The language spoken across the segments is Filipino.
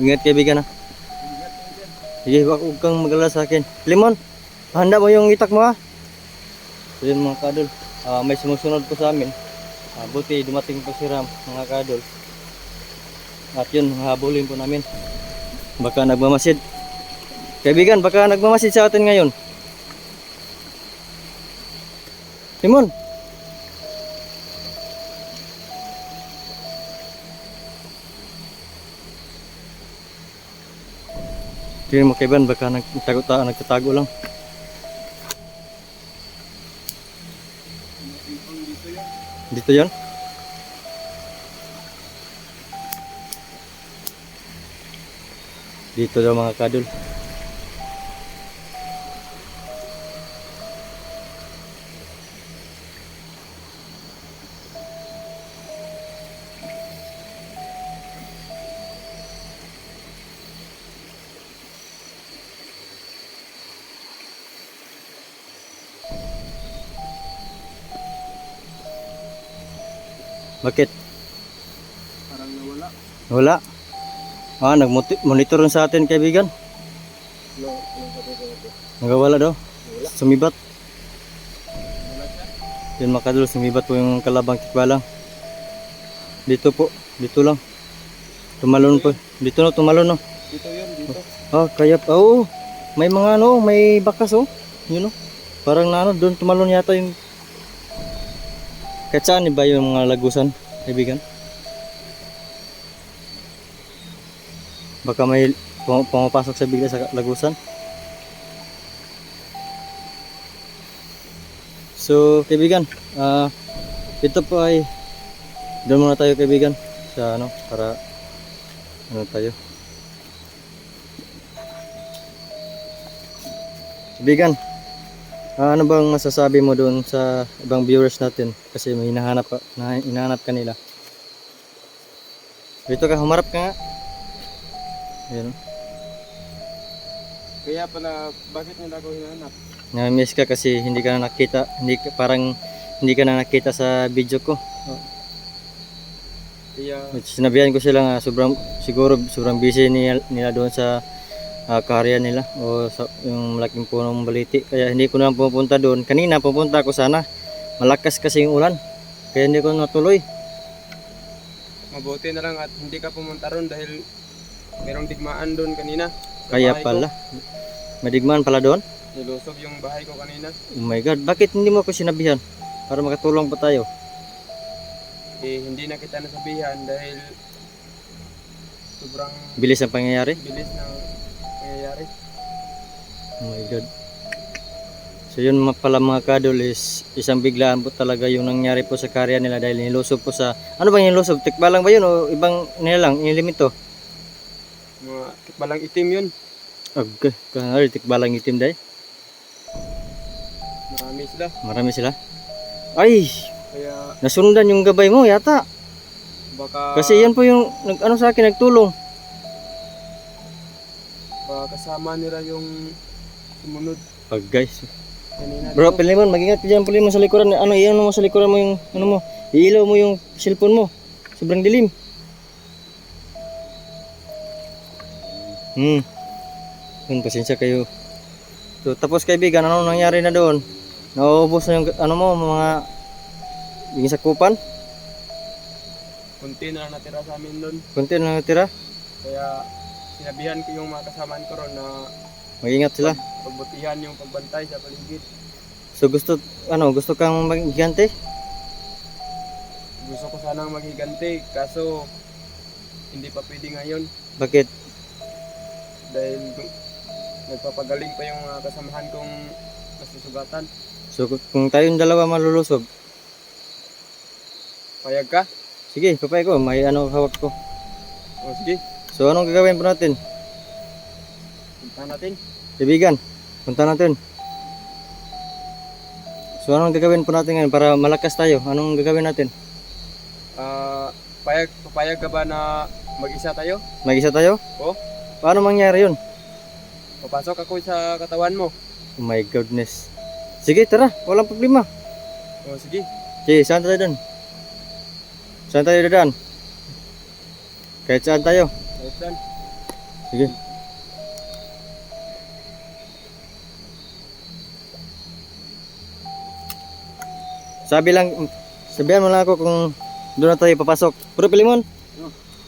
Ingat kaibigan ha. Sige, wag kang magalala sa akin. Limon, handa mo yung itak mo ha. So yun mga kadol, ah, may sumusunod po sa amin. Ah, buti dumating po si Ram mga kadol. At yun, habulin po namin. Baka nagmamasid. Kaibigan, baka nagmamasid sa atin ngayon. Limon, Tingnan mo kaiban, baka nagtago ta, nagtatago lang. Dito yon? Dito daw mga kadol. Bakit? Parang nawala. Wala. Ah, nag-monitor sa atin kaibigan. No? Nagawala daw. Wala. Sumibat. Wala siya. Yun mga kadol, sumibat po yung kalabang tikbalang. Dito po, dito lang. Tumalon po. Dito no, tumalon no. Dito yun, dito. Ah, kaya pa. Oo. May mga ano, may bakas oh. Yun oh. Parang na ano, doon tumalon yata yung Kahit saan ba yung mga lagusan, kaibigan? Baka may pum- pumapasok sa bigla sa lagusan. So, kaibigan, ah ito po ay doon muna tayo kaibigan sa ano para ano tayo. Kaibigan, ah, ano bang masasabi mo doon sa ibang viewers natin? Kasi may hinahanap, na, hinahanap kanila. Dito ka, humarap ka nga. Ayan. oh. Kaya pala, bakit nila ako hinanap? Na-miss ka kasi hindi ka na nakita, hindi ka, parang hindi ka na nakita sa video ko. Kaya, Sinabihan ko sila nga sobrang siguro sobrang busy nila, nila doon sa uh, karya nila o sa yung malaking punong baliti. Kaya hindi ko na pupunta doon. Kanina pupunta ako sana. Malakas kasi yung ulan. Kaya hindi ko natuloy. mabuti na lang at hindi ka pumunta ron dahil merong digmaan doon kanina. Kaya pala. Madigman pala doon. Ko. Nilusob yung bahay ko kanina. Oh my god, bakit hindi mo ako sinabihan? Para makatulong pa tayo. Eh, hindi na kita nasabihan dahil sobrang Bilis ang pangyayari. bilis ng nangyayari. Oh my god. So yun pala mga kadol is isang biglaan po talaga yung nangyari po sa karya nila dahil nilusob po sa ano ba yung nilusob? Tikbalang ba yun o ibang nila lang? Inilimito? Mga balang itim yun. Okay, kanari tikbalang itim dahil. Marami sila. Marami sila. Ay, Kaya nasundan yung gabay mo yata. baka, Kasi yan po yung nag, ano sa akin nagtulong. Kasama nila yung sumunod Pag guys. kanina. Bro. Pilimon, mag-ingat ka dyan Pilimon sa likuran. Ano, iyan mo sa likuran mo yung ano mo. Iilaw mo yung cellphone mo. Sobrang dilim. Hmm. Yun, pasensya kayo. So, tapos kaibigan, ano nangyari na doon? Nauubos na yung ano mo, mga yung sakupan? Kunti na lang natira sa amin doon. Kunti na natira. Kaya sinabihan ko yung mga kasamaan ko ron na Mag-ingat sila. pagbutihan yung pagbantay sa paligid. So gusto, ano, gusto kang magigante? Gusto ko sanang maghiganti kaso hindi pa pwede ngayon Bakit? dahil gu- nagpapagaling pa yung mga kasamahan kong nasusugatan. So kung tayong dalawa malulusob, Payag ka? sige, papay ko, may ano hawak ko. O sige, So anong gagawin po natin? punta natin. Kaibigan, punta natin. So anong gagawin po natin ngayon para malakas tayo? Anong gagawin natin? Ah, payag, papayag ka ba na mag-isa tayo? Mag-isa tayo? O, Paano mangyari yun? papasok ako sa katawan mo. Oh my goodness. Sige, tara. Walang problema. O sige, Sige, saan tayo dun? Saan tayo dadaan? Kahit saan tayo. Sige. Sabi lang, sabihan mo lang ako kung doon na tayo papasok. Pero Pilimon,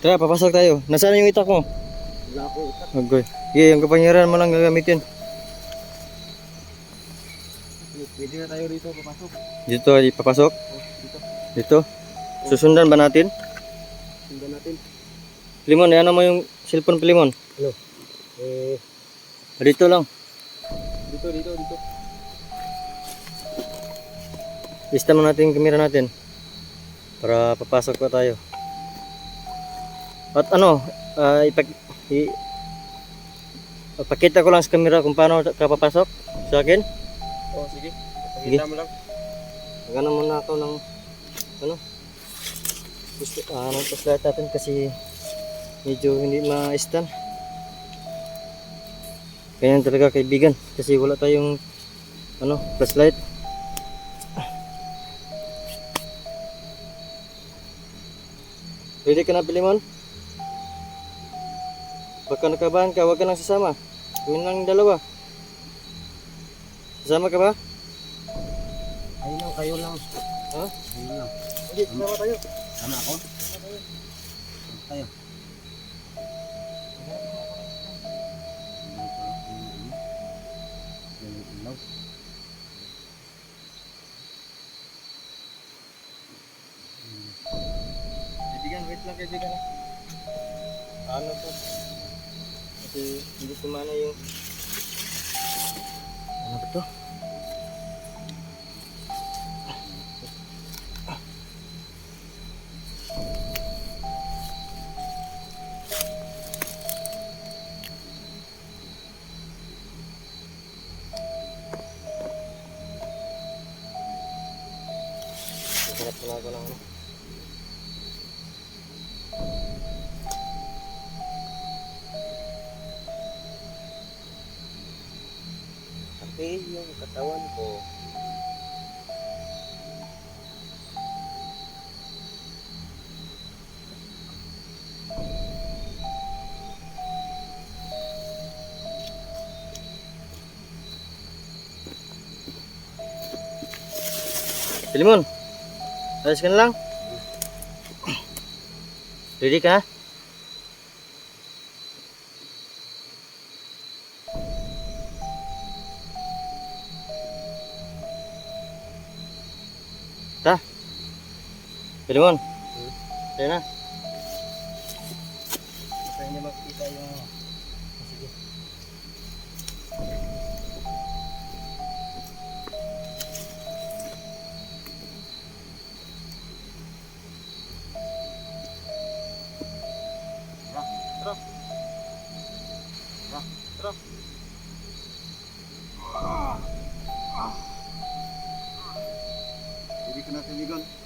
tara papasok tayo. Nasaan yung itak mo? Wala ako itak. Okay. Sige, yung kapangyarihan mo lang gagamitin. Pwede na tayo rito papasok. Dito papasok. Oh, dito. Dito. Susundan ba natin? Sundan natin. Pilimon, ano mo yung cellphone Pilimon? Hello. Eh, Dito lang. dito, dito, dito. Lista mo natin yung kamera natin. Para papasok pa tayo. At ano, ah, ipag... I, pakita ko lang sa kamera kung paano ka papasok sa akin. Oh, sige. Sige. Pakita mo lang. Magana muna ako ng ano gusto ah ng flashlight natin kasi medyo hindi ma-stand ganyan talaga kaibigan kasi wala tayong ano flashlight Ready ka na Pilimon? Baka nakabahan ka, huwag ka nang sasama. Kami lang dalawa. Sasama ka ba? Ayun lang, kayo lang. Ha? Ayun lang. Hindi, sasama tayo. Sama ako? Tayo. Lang kaibigan. Ano to? Kasi hindi kumana yung... Ano ba to? Hanap na ako ng ano. Pati yung katawan ko. Pilimon, ayos ka na lang. Ready ka? Pilimon, tayo na. Basta hindi makikita yung... Sige. Tara, tara. Tara, tara. Hindi ka na tinigon.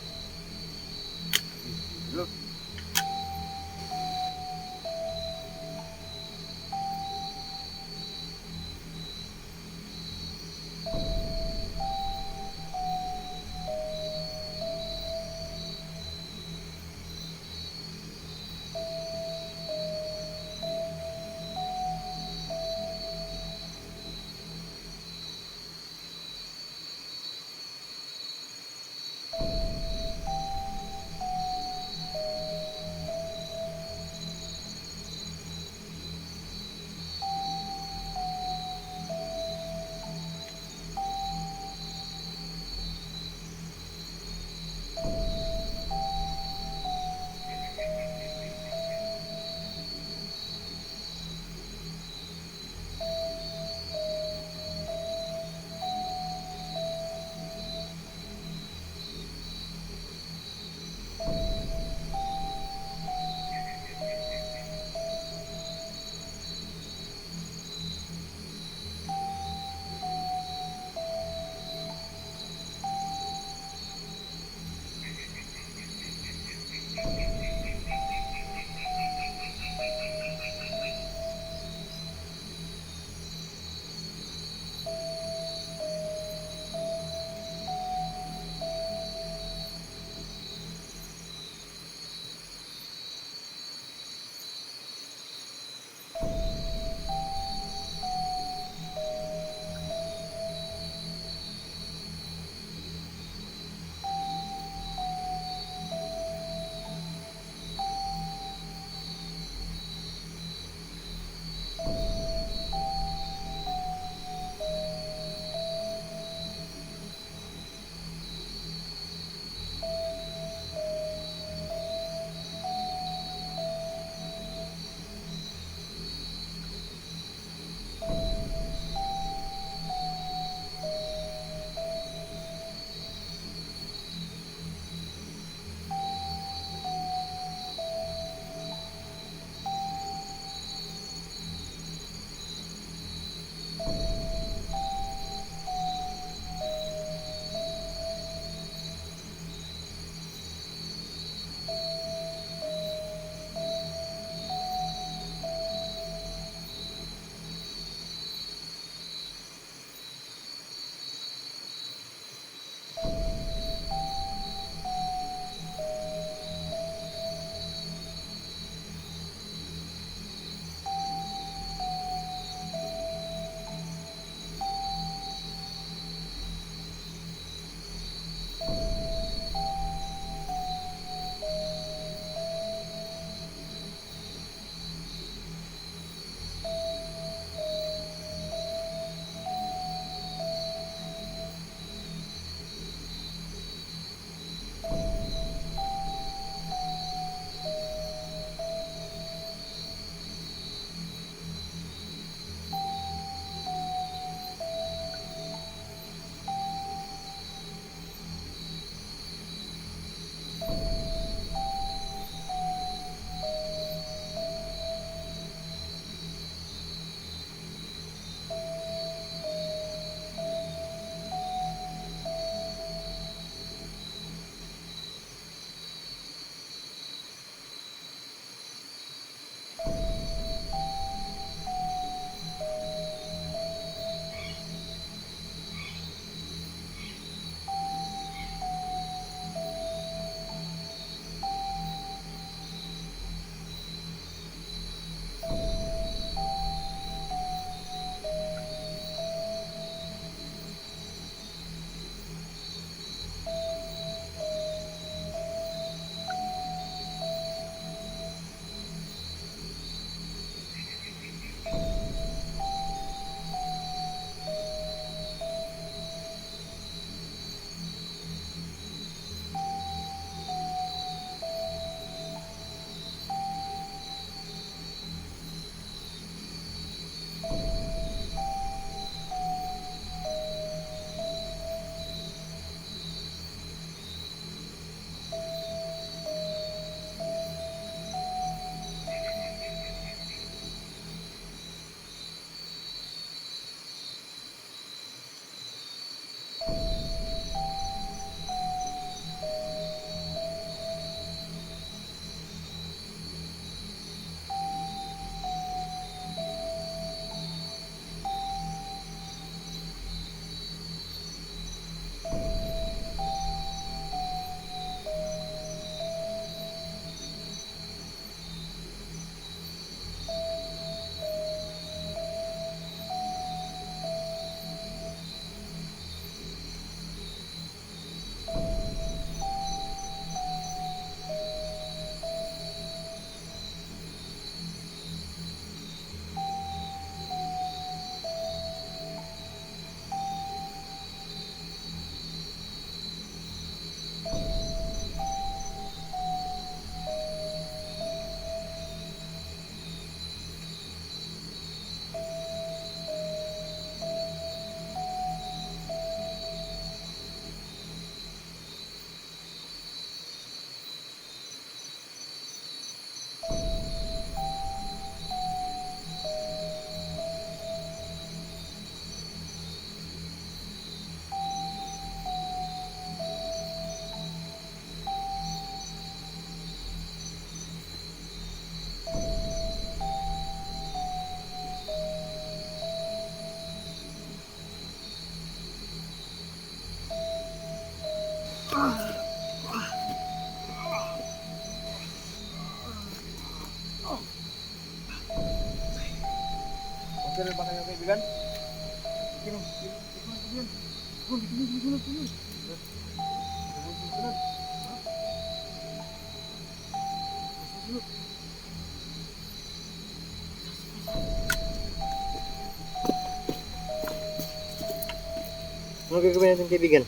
Ano gagawin natin kaibigan?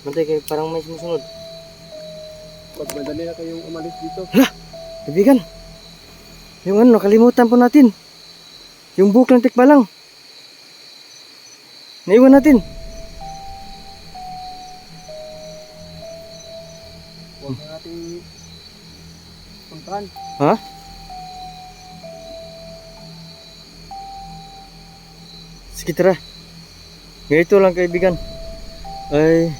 Mantay kayo, parang may sumusunod. Pag madali na kayong umalis dito. Kaibigan, yung ano, nakalimutan po natin. Yung buhok ng tikba lang. Naiwan natin. Huwag na nating puntahan. Ha? Sige tara. Ganito lang kaibigan. Ay.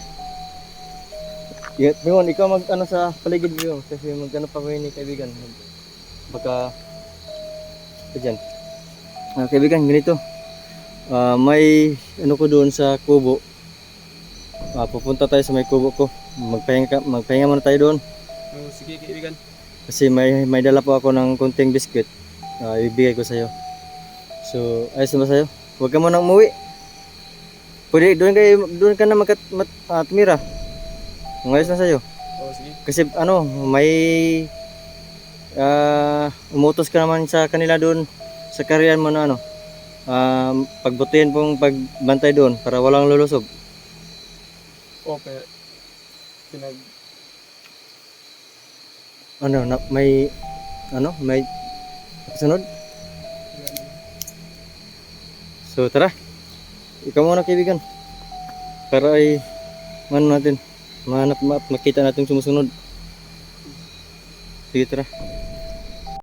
Yeah, Bingon, ikaw mag ano sa paligid mo kasi mag ano pa ko ni kaibigan. Baka dyan. Ah, kaibigan, ganito. Ah, may ano ko doon sa kubo. Ah, pupunta tayo sa may kubo ko. Magpahinga, magpahinga muna tayo doon. Oh, sige kaibigan. Kasi may may dala po ako ng konting biscuit. Ah, ibibigay ko sa iyo. So, ayos na ba sa'yo? Huwag ka munang umuwi. Pwede, doon, kayo, doon ka na magkat, mat, ah, tumira. Kung ayos na sa'yo. Oh, sige. Kasi ano, may ah umutos ka naman sa kanila doon sa karyan mo na ano. ah pagbutihin pong pagbantay doon para walang lulusog. Okay. Pinag... Ano, na, may ano, may sunod. So tara. Ikaw muna kaibigan. Para ay ano natin, mahanap ma- makita natin sumusunod. Sige tara.